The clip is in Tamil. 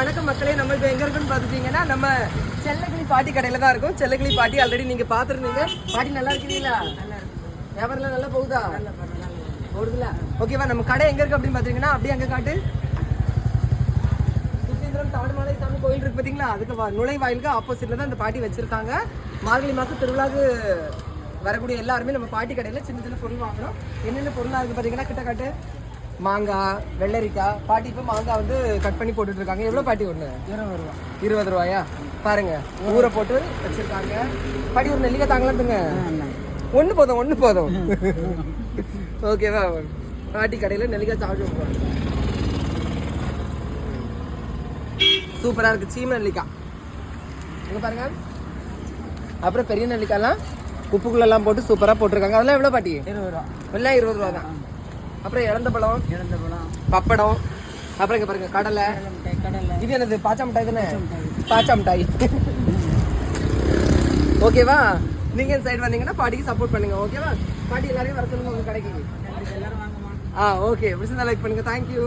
வணக்கம் மக்களே. நம்ம இப்போ எங்க இருக்குன்னு பார்த்துட்டீங்கன்னா நம்ம செல்லக்கிளி பாட்டி கடையில தான் இருக்கும். செல்லக்கிளி பாட்டி ஆல்ரெடி நீங்க பார்த்துருந்தீங்க. பாட்டி நல்லா இருக்கிறீங்களா? வியாபாரம்லாம் நல்லா போகுதா? போடுதுல ஓகேவா நம்ம கடை எங்க இருக்கு அப்படின்னு பார்த்தீங்கன்னா அப்படியே அங்க காட்டு. சுசீந்திரம் தாடுமலை சாமி கோயில் இருக்கு பாத்தீங்களா? அதுக்கு நுழைவாயிலுக்கு ஆப்போசிட்ல தான் இந்த பாட்டி வச்சிருக்காங்க. மார்கழி மாசம் திருவிழாக்கு வரக்கூடிய எல்லாருமே நம்ம பாட்டி கடையில சின்ன சின்ன பொருள் வாங்குறோம் என்னென்ன பொருள் இருக்கு பாத்தீங்கன்னா கிட்ட காட்டு. மாங்காய் வெள்ளரிக்காய் பாட்டி இப்போ மாங்காய் வந்து கட் பண்ணி போட்டுட்டு இருக்காங்க எவ்வளவு பாட்டி ஒண்ணு? இருபது ரூபா. இருபது ரூபாயா? பாருங்க. ஊரை போட்டு வச்சிருக்காங்க. பாட்டி ஒரு நெல்லிக்காய் தாங்கலாத்துங்க ஒண்ணு போதும் ஒண்ணு போதும். ஓகேவா பாட்டி கடையில நெல்லிக்காய் சாப்பிட்டு போறோம் சூப்பரா இருக்கு. சீம நெல்லிக்காய். இங்க பாருங்க. அப்புறம் பெரிய நெல்லிக்காய்லாம் உப்புக்குள்ளெல்லாம் போட்டு சூப்பரா போட்டிருக்காங்க. அதெல்லாம் எவ்வளவு பாட்டி? இருபது ரூபா. எல்லாம் இருபது ரூபா தான். அப்புறம் இழந்த பழம். இழந்த பழம். பப்படம். அப்புறம் இங்க பாருங்க கடலை. கடலை இது என்னது பாச்சா மிட்டாய் தானே? பாச்சா மிட்டாய். ஓகேவா? நீங்க இந்த சைடு வந்தீங்கன்னா பாட்டிக்கு சப்போர்ட் பண்ணுங்க ஓகேவா? பாட்டி எல்லாரையும் வர சொல்லுங்க உங்க கடைக்கு. ஆ ஓகே. பிடிச்சிருந்தா லைக் பண்ணுங்க. Thank you